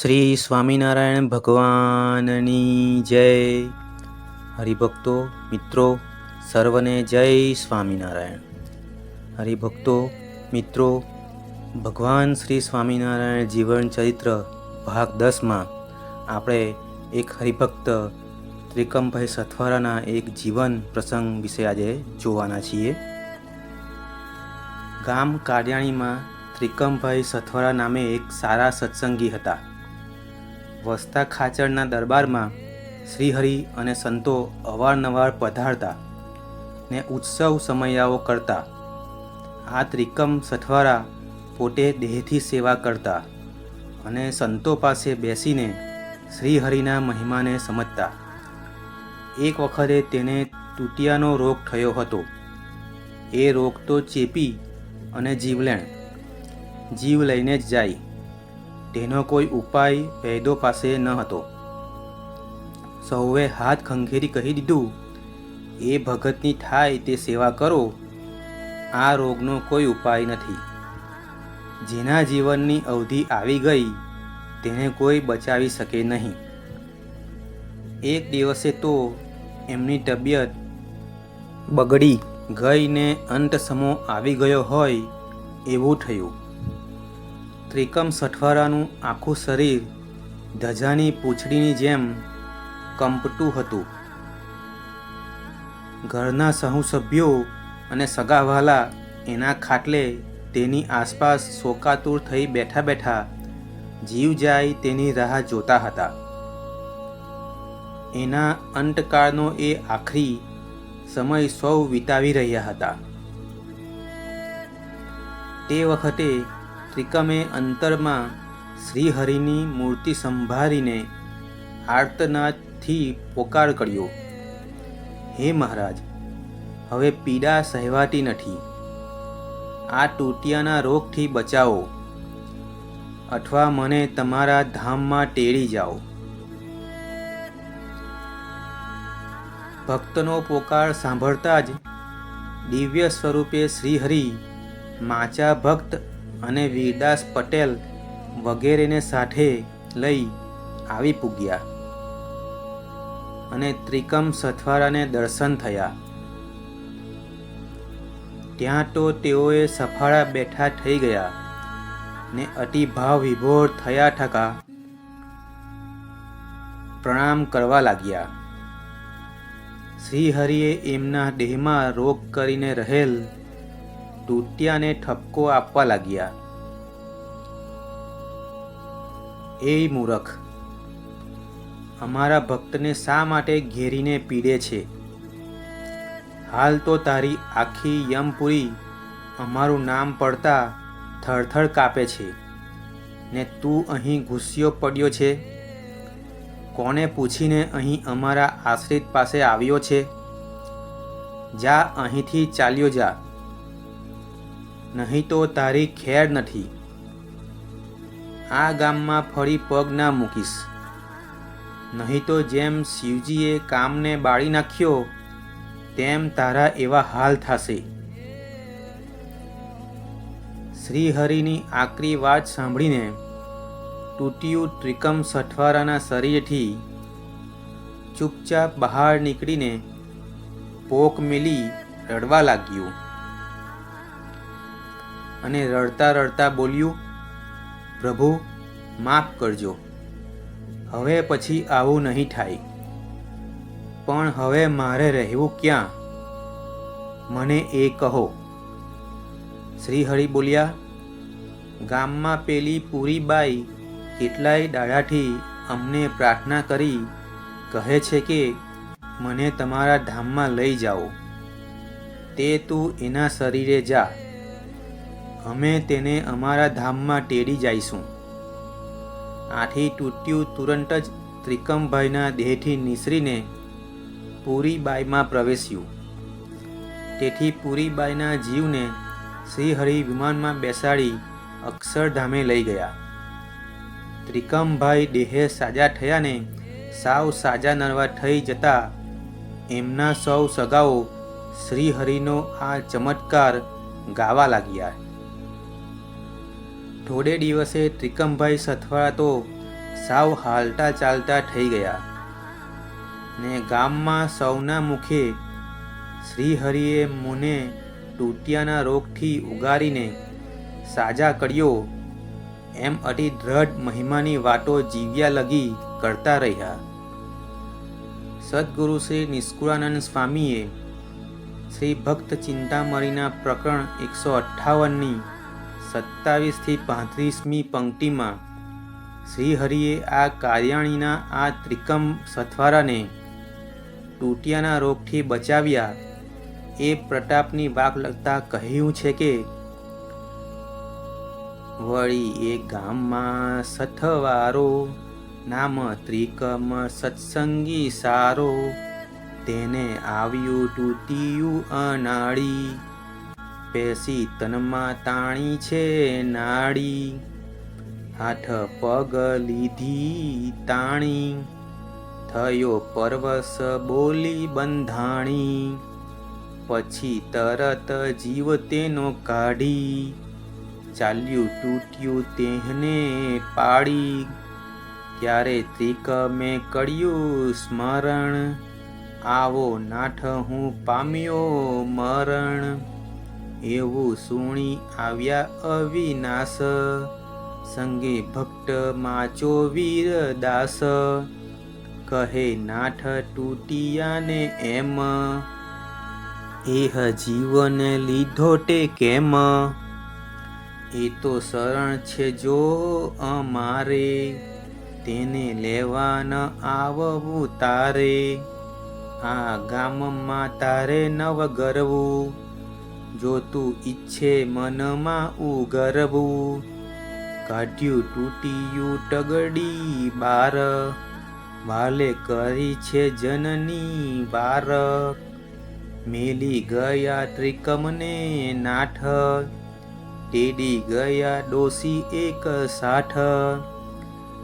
શ્રી સ્વામિનારાયણ ભગવાનની જય. હરિભક્તો, મિત્રો, સર્વને જય સ્વામિનારાયણ. હરિભક્તો, મિત્રો, ભગવાન શ્રી સ્વામિનારાયણ જીવન ચરિત્ર ભાગ દસમાં આપણે એક હરિભક્ત ત્રિકમભાઈ સથવારાના એક જીવન પ્રસંગ વિશે આજે જોવાના છીએ. ગામ કાડિયાણીમાં ત્રિકમભાઈ સથવારા નામે એક સારા સત્સંગી હતા. વસતા ખાચરના દરબારમાં શ્રીહરિ અને સંતો અવારનવાર પધારતા ને ઉત્સવ સમયાઓ કરતા. આ ત્રિકમ સઠવારા પોતે દેહથી સેવા કરતા અને સંતો પાસે બેસીને શ્રીહરિના મહિમાને સમજતા. એક વખતે તેને તૂટિયાનો રોગ થયો હતો. એ રોગ તો ચેપી અને જીવલેણ. જીવ લઈને જ જાય. તેનો કોઈ ઉપાય વૈદો પાસે ન હતો. સૌએ હાથ ખંખેરી કહી દીધું, એ ભગતની થાય તે સેવા કરો. આ રોગનો કોઈ ઉપાય નથી. જેના જીવનની અવધિ આવી ગઈ તેને કોઈ બચાવી શકે નહીં. એક દિવસે તો એમની તબિયત બગડી ગઈને અંત સમો આવી ગયો હોય એવું થયું. ત્રિકમ સઠવારાનું આખું શરીર ધજાની પૂંછડીની જેમ કંપતું હતું. ઘરના સહુ સભ્યો અને સગાવાલા એના ખાટલે તેની આસપાસ શોકાતુર થઈ બેઠા બેઠા જીવ જાય તેની રાહ જોતા હતા. એના અંતકાળનો એ આખરી સમય સૌ વિતાવી રહ્યા હતા. તે વખતે ત્રિકમે અંતરમાં શ્રીહરિની મૂર્તિ સંભાળીને આર્તનાદથી પોકાર કર્યો. હે મહારાજ, હવે પીડા સહેવાતી નથી. આ તૂટિયાના રોગથી બચાવો. અથવા મને તમારા ધામમાં ટેળી જાઓ. ભક્તનો પોકાર સાંભળતા જ દિવ્ય સ્વરૂપે શ્રીહરિ માચા ભક્ત અને વીરદાસ પટેલ વગેરેને સાથે લઈ આવી પૂગ્યા અને ત્રિકમ સથવારાને દર્શન થયા. ત્યાં તો તેઓએ સફાળા બેઠા થઈ ગયા ને અતિભાવ વિભોર થયા ઠકા. પ્રણામ કરવા લાગ્યા. શ્રીહરિએ એમના દેહમાં રોગ કરીને રહેલ તૂટિયાને ઠપકો આપવા લાગ્યા. એ મૂરખ, અમારા ભક્તને શા માટે ઘેરીને પીડે છે? હાલ તો તારી આખી યમપુરી અમારું નામ પડતા થરથર કાપે છે. ને તું અહીં ગુસ્સીઓ પડ્યો છે? કોને પૂછીને અહીં અમારા આશ્રિત પાસે આવ્યો છે? જા અહીંથી ચાલ્યો જા. નહીં તો તારી ખેર નથી. આ ગામમાં ફરી પગ ના મૂકીશ. નહીં તો જેમ શિવજીએ કામને બાળી નાખ્યો, તેમ તારા એવા હાલ થશે. શ્રીહરિની આકરી વાત સાંભળીને તૂટ્યું ત્રિકમ સઠવારાના શરીરથી ચૂપચાપ બહાર નીકળીને પોક મેલી રડવા લાગ્યું. અને રડતા રડતા બોલ્યું, પ્રભુ, માફ કરજો. હવે પછી આવું નહીં થાય. પણ હવે મારે રહેવું ક્યાં? મને એ કહો. શ્રીહરિ બોલ્યા, ગામમાં પેલી પૂરી બાઈ કેટલાય દાડાથી અમને પ્રાર્થના કરી, કહે છે કે, મને તમારા ધામમાં લઈ જાઓ. તે તું એના શરીરે જા. અમે તેને અમારા ધામમાં તેડી જઈશું. આથી તૂટ્યું તુરંત જ ત્રિકમભાઈના દેહથી નિસરીને પૂરીબાઈમાં પ્રવેશ્યું. તેથી પૂરીબાઈના જીવને શ્રીહરિ વિમાનમાં બેસાડી અક્ષરધામે લઈ ગયા. ત્રિકમભાઈ દેહે સાજા થયાને સાવ સાજા નરવા થઈ જતા એમના સૌ સગાઓ શ્રીહરિનો આ ચમત્કાર ગાવા લાગ્યા. થોડે દિવસે ત્રિકમભાઈ સથવારા તો સાવ હાલતા ચાલતા થઈ ગયા. ને ગામમાં સૌના મુખે શ્રીહરિએ મુને તૂટિયાના રોગથી ઉગારીને સાજા કર્યો. એમ અતિ દ્રઢ મહિમાની વાતો જીવ્યા લગી કરતા રહ્યા. સદગુરુ શ્રી નિષ્કુળાનંદ સ્વામીએ શ્રી ભક્ત ચિંતામણીના પ્રકરણ એકસો અઠ્ઠાવનની સત્તાવીસથી પાંત્રીસમી પંક્તિમાં શ્રીહરિએ આ કાર્યાણીના આ ત્રિકમ સથવારાને તૂટિયાના રોગથી બચાવ્યા. એ પ્રતાપની વાક લગતા કહ્યું છે કે, વળી એ ગામમાં સથવારો, નામ ત્રિકમ સત્સંગી સારો, તેને આવ્યું તૂટ્યું અનાળી. પેસી તનમાં તાણી છે નાડી હાથ પગ લીધી તાણી. થયો પરવશ બોલી બંધાણી. પછી તરત જીવ તેનો કાઢી. ચાલ્યું તૂટ્યું તેહને પાડી ત્યારે ત્રિકમે કર્યું સ્મરણ? આવો નાઠ હું પામ્યો મરણ. એવું સુણી આવ્યા અવિનાશ. સંગે ભક્ત માચો વીર દાસ. કહે, નાઠ તૂટિયાને એમ. એહ જીવન લીધો તે કેમ? એ તો શરણ છે જો અમારે. તેને લેવા ન આવવું તારે. આ ગામમાં તારે નવ ગરવું. જો તું ઈચ્છે મનમાં ઉગરવું, કાઢ્યું તૂટ્યું ટગડી બાર, વાલે કરી છે જનની બાર મેલી ગયા ત્રિકમને નાઠ, તેડી ગયા ડોસી એક સાઠ.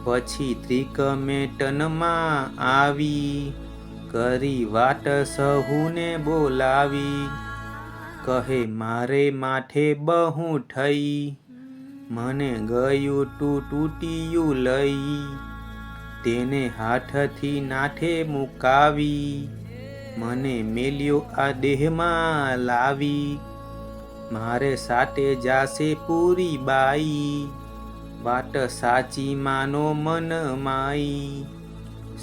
પછી ત્રિકમે ટનમાં આવી, કરી વાટ સહુને બોલાવી. કહે, મારે માથે બહુ થઈ મને ગયું તું તૂટ્યું લઈ. તેને હાથથી નાઠે મુકાવી. મને મેલ્યો આ દેહમાં લાવી. મારે સાટે જાશે પૂરી બાઈ. વાટ સાચી માનો મન માઈ.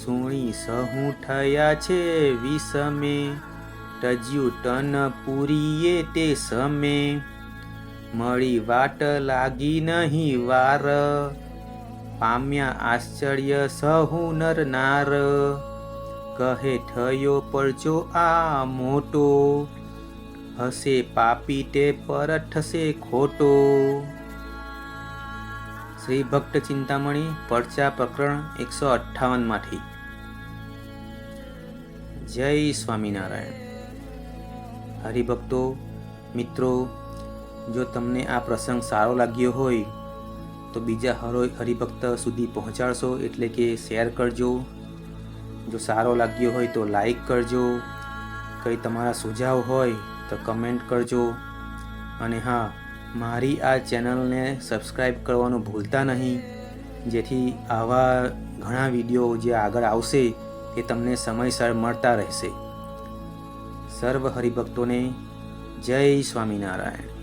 સુણી સહુ થયા છે વિષમે. ટન પૂરીએ તે સમે મળી વાટ લાગી નહીં વાર. પામ્યા આશ્ચર્ય સહુ નર નાર. કહે, થયો પરચો આ મોટો, હશે પાપી તે પરઠશે ખોટો. શ્રી ભક્ત ચિંતામણી, પરચા પ્રકરણ એકસો અઠ્ઠાવનમાંથી જય સ્વામિનારાયણ. હરિભક્તો, મિત્રો, જો તમને આ પ્રસંગ સારો લાગ્યો હોય, તો બીજા હરો હરિભક્ત સુધી પહોંચાડશો એટલે કે શેર કરજો. જો સારો લાગ્યો હોય તો લાઈક કરજો. કંઈ તમારા સુઝાવ હોય તો કમેન્ટ કરજો. અને હા, મારી આ ચેનલને સબસ્ક્રાઈબ કરવાનું ભૂલતા નહીં. જેથી આવા ઘણા વીડિયો જે આગળ આવશે એ તમને સમયસર મળતા રહેશે. સર્વ હરિભક્તોને જય સ્વામિનારાયણ.